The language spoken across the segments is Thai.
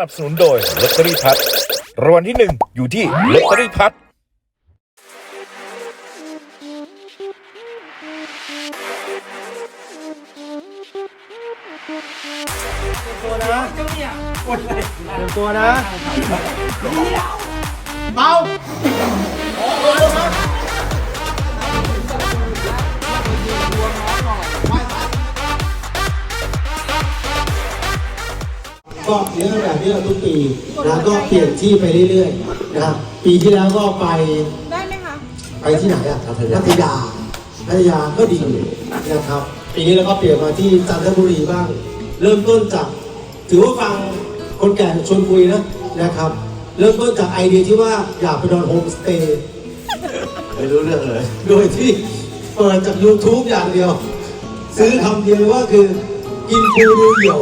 นับสนุนโดยลอตเตอรี่พัดรางวัลที่หนึ่งอยู่ที่ลอตเตอรี่พัดตัวนะเตรียมตัวนะเบา ก็เรื่องแบบนี้เราทุกปีนะก็เปลี่ยนที่ไปเรื่อยๆนะครับ ปีที่แล้วก็ไปได้ไหมคะ ไปที่ไหนอะพัทยาพัทยาพัทยาก็ดีนะครับ ปีนี้เราก็เปลี่ยนมาที่จันทบุรีบ้าง เริ่มต้นจากถือว่าฟังคนแก่ชวนคุยนะนะครับ เริ่มต้นจากไอเดียที่ว่าอยากไปนอนโฮมสเตย์ไม่รู้เรื่องเลย โดยที่เปิดจาก YouTube อย่างเดียว ซื้อคำเดียวว่าคือกินปูดูเหี่ยว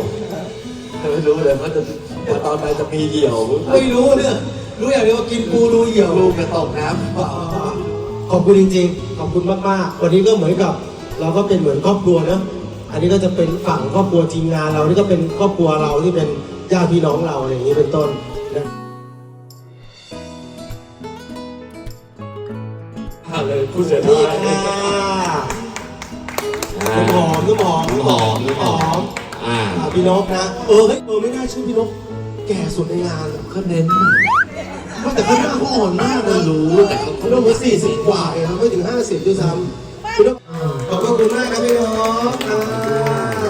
ไม่รู้เลยว่าจะว่าตอนไหนจะมีเดี่ยวไม่รู้เนี่ยรู้อย่างเดียวว่ากินปูดูเหี่ยวลูกจะตกน้ขอบคุณจริงๆ ขอบคุณมากๆ วันนี้ก็เหมือนกับ เราก็เป็นเหมือนครอบครัวนะอันนี้ก็จะเป็นฝั่งครอบครัวทีมงานเรา นี่ก็เป็นครอบครัวเราที่เป็นญาติพี่น้องเราอะไรอย่างนี้เป็นต้นนะำเลยคุณเสือนี่นี่ค่ะน้ำหอมน้ำหอมน้ำหอมน้ำหอม อ่าอ่าพี่นกนะ เออเฮ้ยเออไม่น่าเชื่อพี่นก แก่สุดในงานอะก็เน้นว่าแต่เขาหน้าเขาอ่อนมากนะรู้แต่เขาเขาต้องมาสี่สิบกว่าเองครับไม่ถึงห้าสิบด้วยซ้ำพี่นกขอบพระคุณมากครับพี่นกอ่า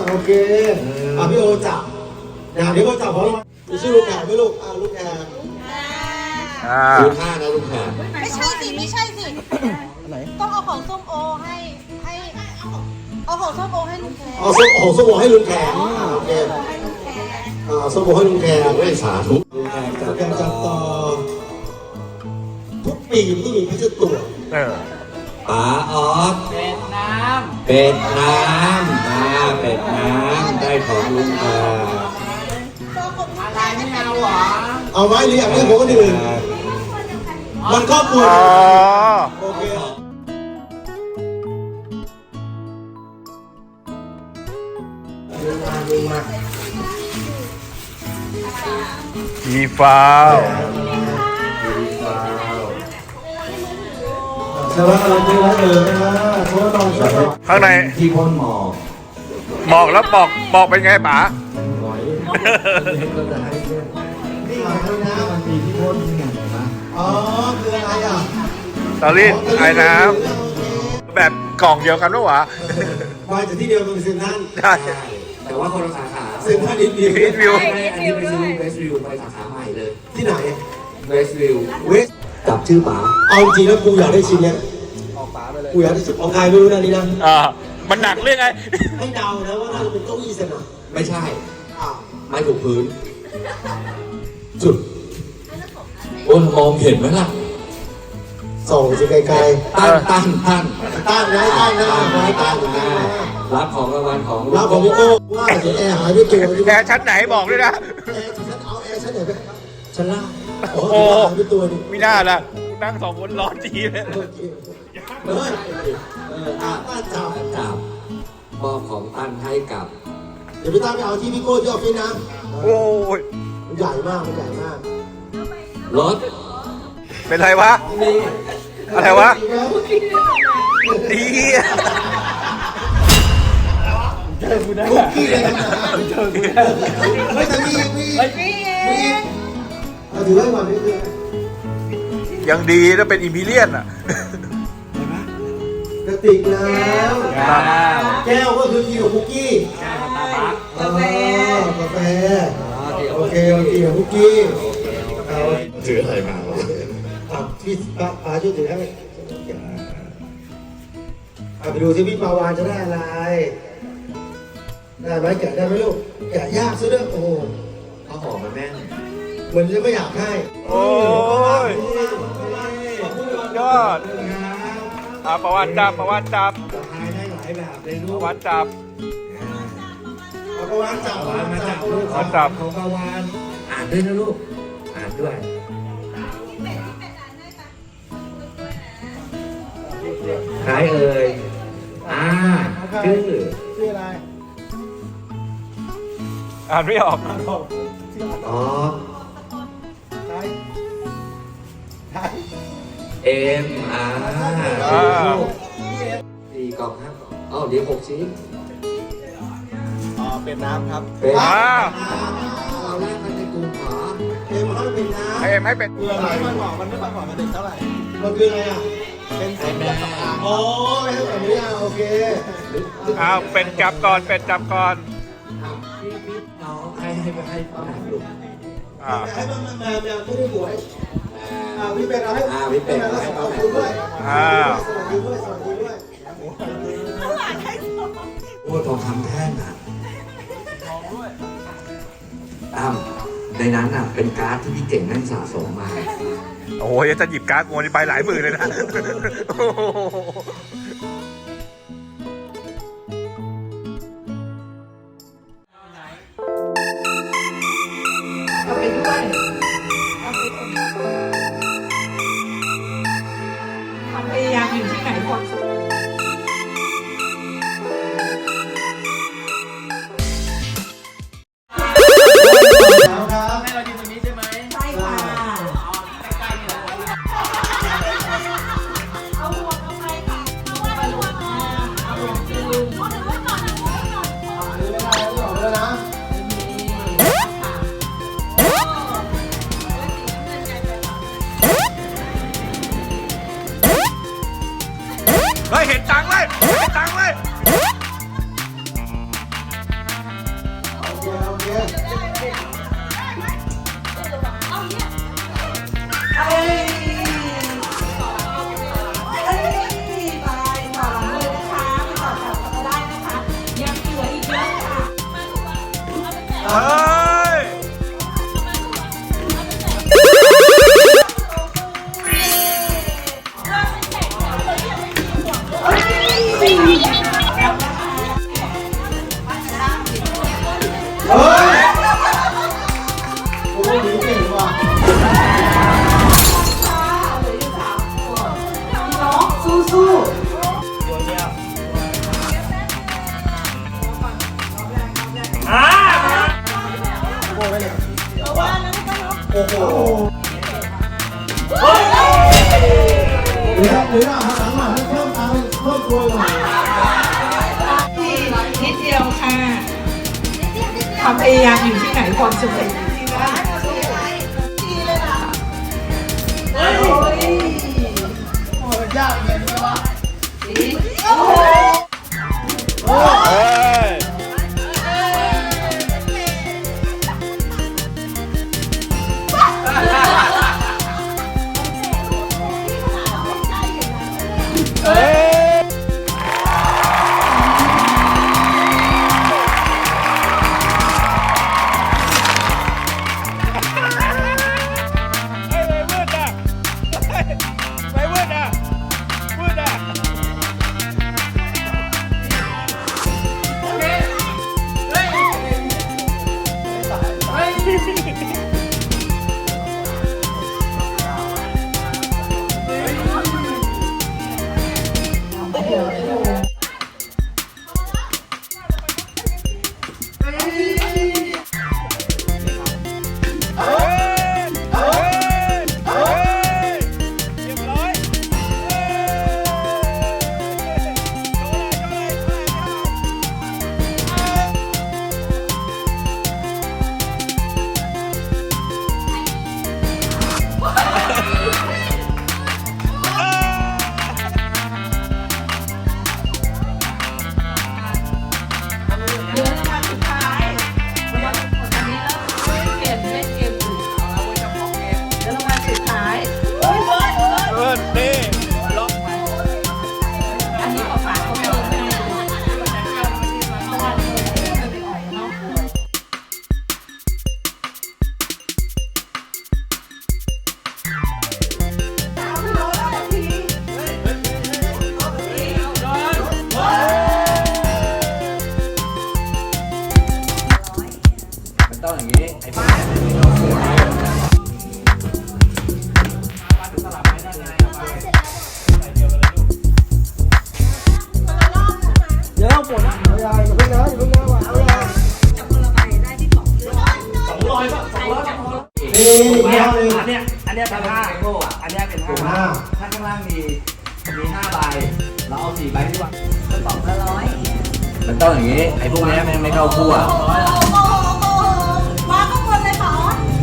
โอเคอะพี่โอจับนะเดี๋ยวก็จับของรางวัลมีชื่อลูกแกไหมลูกอ่าลูกแกอ่า ดูท่านะลูกค้าไม่ใช่สิ ไม่ใช่สิ ต้องเอาของส้มโอให้ให้ เอาของส้มโอให้ลุงแคร์เอาส้มของส้มโอให้ลุงแขกอ่าโอเคให้ลุงแคร์อ่าส้มโอให้ลุงแขกไม่สาธุจับกันจับต่อทุกปีมันก็มีพิจตัวเออป๋าออสเป็ดน้ำเป็ดน้ำอ่าเป็ดน้ำได้ของลุงตาตัวของลุงแคร์จะเป็นหวาเอาไว้หรืออย่างนี้ผมก็ดื่มมันครอบครัว มีฟาวแต่ว่าเราเจอแล้วเออนะเพราะว่าตอนเช้าข้างในที่พ่นหมอกหมอกแล้วปอกปอกเป็นไงป๋าหน่อยก็จะให้เล่นนี่ไงนะมันมีที่พ่นนี่ไงนะอ๋อคืออะไรอะตอรี่ไอ้น้ำแบบกล่องเดียวกันปะวะมาจากที่เดียวกันเซ็นทรัลได้ แต่ว่าคนละสาขาเซ็นทรัลอินเดียอินวิวไม่อันนี้ไปซื้อเวสวิวไปสาขาใหม่เลยที่ไหนเวสวิวเวสจับชื่อป๋าเอาจริงแล้วกูอยากได้ชิ้นเนี้ยออกป๋าไปเลยกูอยากได้ชิ้นของใครไม่รู้นะนี่นะ อ่ามันหนักเรื่องไง ให้เดานะว่าน่าจะเป็นเก้าอี้สนามไม่ใช่ อ้าวไม้ถูกพื้น จุดโอ้ยมองเห็นไหมล่ะส่องสิไกลตั้นตั้นตั้นๆตั้งนะตั้งนะตั้นไว้ตั้ตั้นงนะนะ รับของรางวัลของเราของพี่โก้ว่าเดี๋ยวแอร์หายไปตัวนึงแอร์ชั้นไหนบอกด้วยนะแอร์ฉันเอาแอร์ฉันไหนไปชั้นล่างโอ้โหหายไปตัวนึงไม่น่าละนั่งสองคนร้อนจีเลยโอเคเฮ้ยเอออะตั้งจับจับมอบของตั้นให้กับ เดี๋ยวพี่ตั้งไปเอาที่พี่โก้ที่ออฟฟิศนะโอ้ยมันใหญ่มากมันใหญ่มากรถเป็นไรวะอะไรวะดี อะคุกกี้เลยนะไม่แต่มีมีมีเอาถือไว้ก่อนนิดนึงยังดีถ้าเป็นอิมพีเรียนอะกระติกน้ำแก้วก็คือกินกับคุกกี้กาแฟกาแฟโอเคโอเคกับคุกกี้เอาถืออะไรมาอะพี่ป้าป้าช่วยถือให้อะไปดูที่พี่ปาวานจะได้อะไร ได้ไหมแกะได้ไหมลูกแกะยากซะด้วยโอ้โหเขาหอมมาแม่นเหมือนจะไม่อยากให้โอ้ยยอดอะประวัติจับประวัติจับทายได้หลายแบบเลยปลูระกวัติจับ เอาประวานจับประวานมาจับลูกประวัติจับ ของประวานอ่านด้วยนะลูก อ่านด้วยใครเอ่ยอ่าชื่อชื่ออะไร อ่านไม่ออกบอกอ๋อออกเอ็มอาอ่า สี่กล่องห้ากล่องอ้าวเดี๋ยวหกชิ้นอ๋อเป็นน้ำครับเป็นอ่าเราแรกกันในกลุ่มเหรอเอ็มให้เป็นน้ำให้เอ็มให้เป็นคืออะไรมันบอกมันไม่บอกมันเป็นเท่าไหร่ มันคืออะไรอะเป็นสีแดงอ๋อไม่ใช่แบบนี้อะโอเค อ้าวเป็นจับก่อนเป็นจับก่อนอะพี่พี่ น้องให้ให้ให้ป้าแหลูกอ่าให้มันมาแมวไม่ได้หวยอ่าอ่าพี่เป็นเอาให้อ่าพี่เป็นเอาให้ให้ป้าขอบแหม่คุณมด้วยอ้าวสวัสดีด้วยสวัสดีด้วยโอ้ทองคำแท่งอะอ้าวในนั้นอะเป็นการ์ดที่พี่เก่งนั่งสะสมมา โอ้ยจะหยิบการ์ดโมนี่ไปหลายหมื่นเลยนะ เหรือหรือว่าหลังมาให้เพิ่มตังค์เพิ่มตัวหน่อยนิดเดียวค่ะความพยายามอยู่ที่ไหนความสำเร็จอยู่ที่นั่นโอ้ยโอ้ยยากเลยนี่วะโอ้โห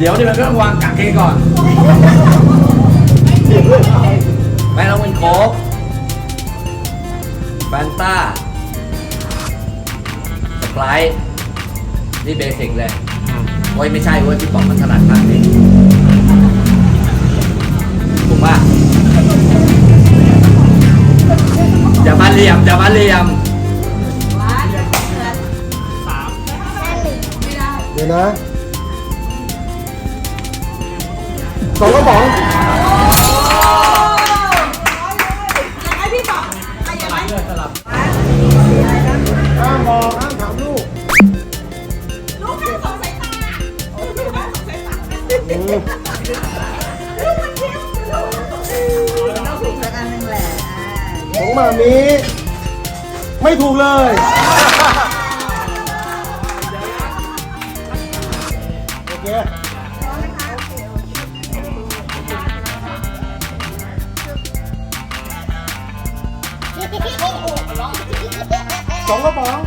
เดี๋ยวนี่มันก็ต้องวางกางเกงก่อน แม่ต้องเป็นโค้กแฟนต้าสไปร์นี่เบสิกเลยโอ้ยไม่ใช่โอ้ยพี่ป๋องมันถนัดมากเลยถูกป่ะอย่ามาเหลี่ยมอย่ามาเหลี่ยมว้าจะเกินเดี๋ยวนะ สองกระป๋องยังไงพี่ป๋ออะไรยังไงห้ามมองห้ามถามลูกลูกแค่สองสายตาลูกแค่สองสายตาอืมลูกมันเที่ยวลูกต้องถูกสักอันหนึ่งแหละของหมามีไม่ถูกเลย สองกระป๋อง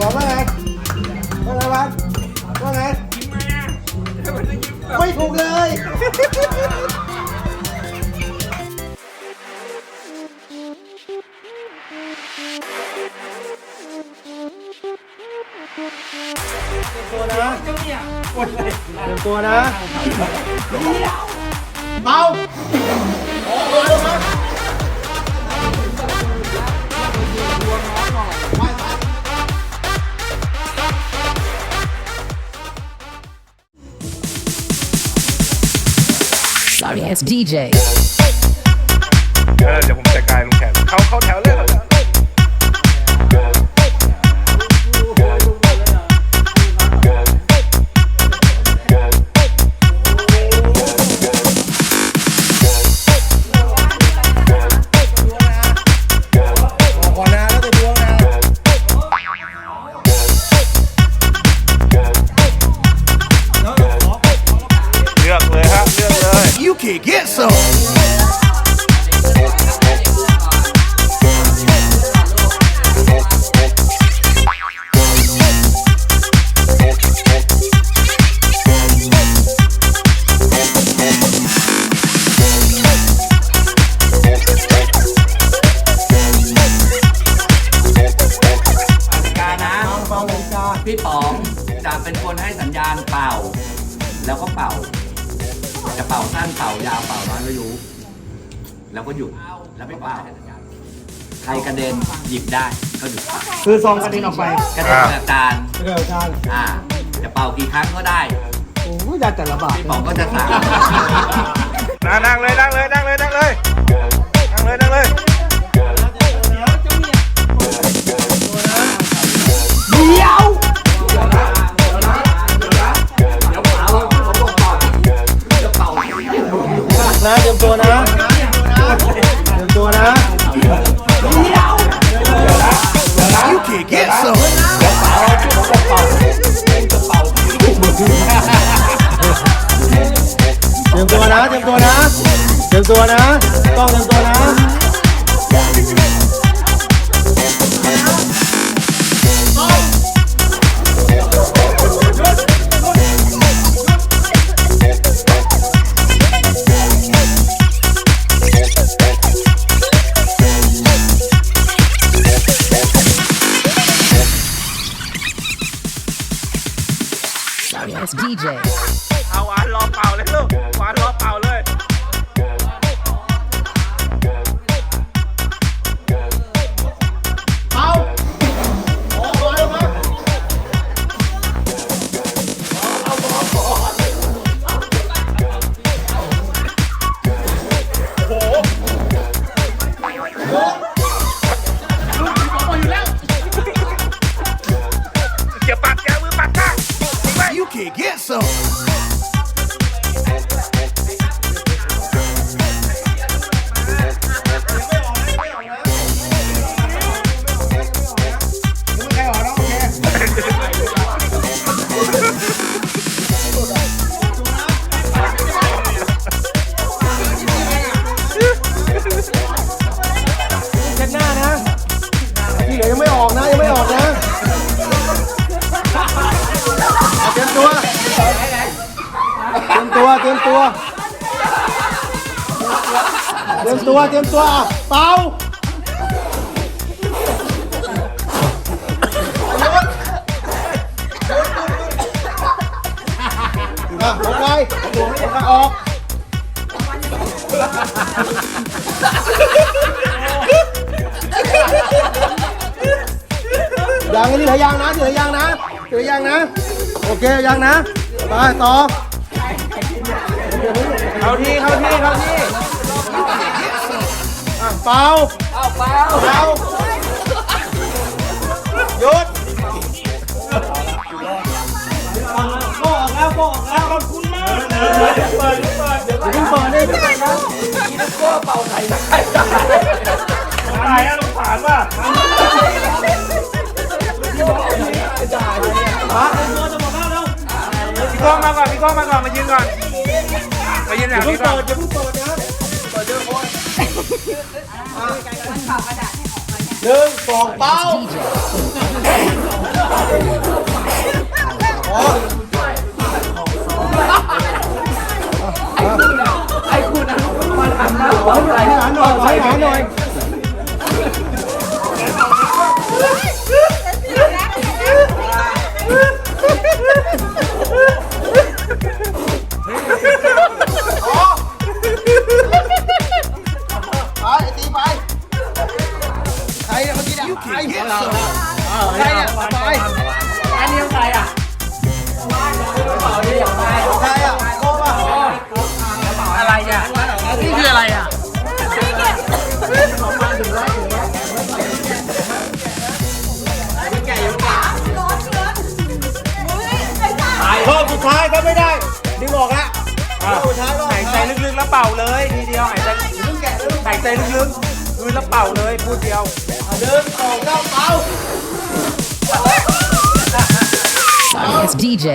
บอกว่าไงว่าไงวัดว่าไงไม่ถูกเลยตัวนะเตรียมตัวนะเบา Sorry ass DJ. เออเดี๋ยวผมจัดการลุงแขกเขาเข้าแถวเลย แล้วก็หยุดแล้วไม่เป่าใครกระเด็นหยิบได้ก็หยุดเป่าคือซองกระเด็นออกไปกระเด็นแบบจานเร็วจานอ่าจะเป่ากี่ครั้งก็ได้โอ้ยยาแต่ละบาทพี่ป๋องก็จะสั่งนั่งนั่งเลยนั่งเลยนั่งเลยนั่งเลยนั่งเลยนั่งเลยเดี๋ยวเป่าผมบอกก่อนจะเป่านะเตรียมตัวนะเต รียมตัวนะ You can get some เตรียมตัวนะ เตรียมตัวนะ เตรียมตัวนะ ต้องเตรียมตัวนะ DJ. เอาหวานรอเป่าเลยลูกหวานรอเป่าเลย ตัวเตรียมตัวอะเป่าอะลงไปลงไปออกยังอันนี้เหลือยังนะเหลือยังนะเหลือยังนะ โอเคยังนะ ไปต่อ เข้าที่เข้าที่เข้าที่ เป่าเอาเปล่าเป่าหยุดโก้ออกแล้วโก้ออกแล้วขอบคุณมากเปิดเปิดเดี๋ยวเพิ่งเปิดได้เปิดนะก็เป่าใส่ได้อะไรอะลูกผานป่ะพี่ก้องมาก่อนพี่ก้องมาก่อนมายืนก่อนมายืนแบบเพิ่งนี้ก่อเปินดอย่าเพิ่งเปิดนะเปิดเยอะคน หนึ่งสองเป้าอ๋อไอ้คุณนะมาทำหน้าหัวใส่ให้หาหน่อยให้าหน่อย ใครเนี่ยใครเนี่ยไปอันนี้ใครอะเป่าดิอย่างไรใครอะโก้ป่ะอะไรอะนี่คืออะไรอะรอบสุดท้ายถ้าไม่ได้ดึงออกละรอบสุดท้ายรอบหายใจลึกๆแล้วเป่าเลยทีเดียวหายใจหายใจลึกๆคือแล้วเป่าเลยพูดเดียว หนึ่งสองสาเป่า It's DJ.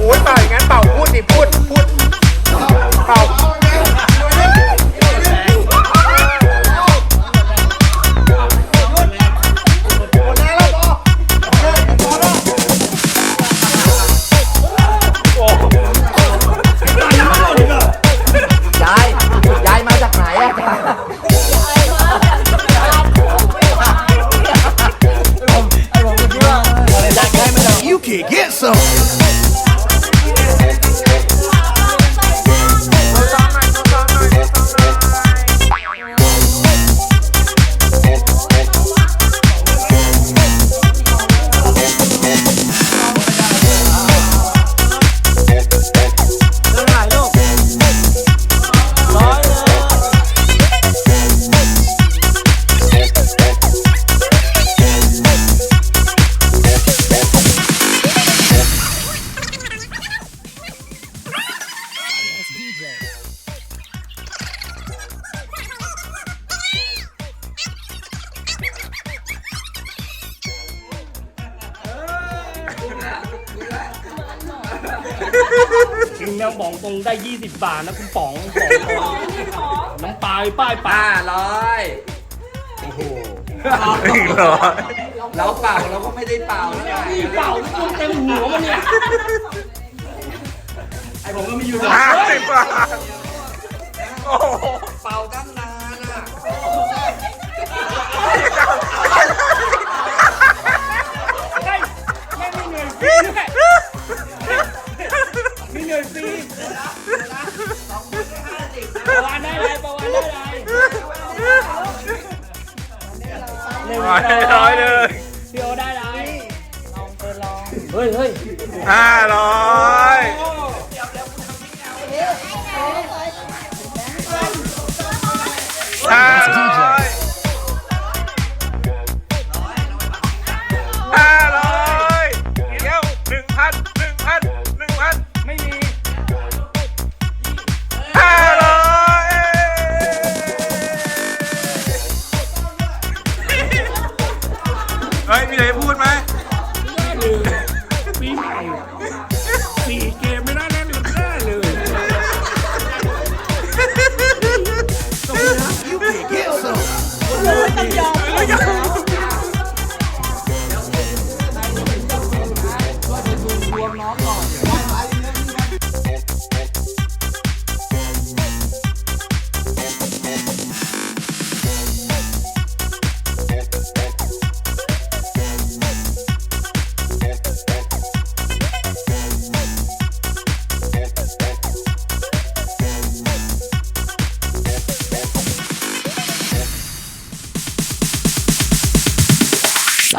โอ้ยเป่าอย่างนั้นเป่าพูดดิพูดพูดเป่า ได้ 20 บาทนะคุณป๋องป๋องน้องปลายป้ายป้าป้าร้อยอีกเหรอเราเป่าเราก็ไม่ได้เป่าแล้วไงพี่เป่าจนเต็มหัวมันเนี่ยไอ้ผมก็มีอยู่ห้าสิบบาทโอ้โหเป่าตั้งน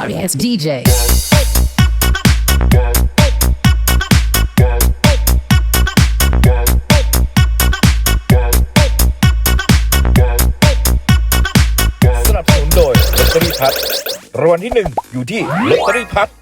sorry ass DJ. Lottery Pass รางวัลที่หนึ่งอยู่ที่ Lottery Pass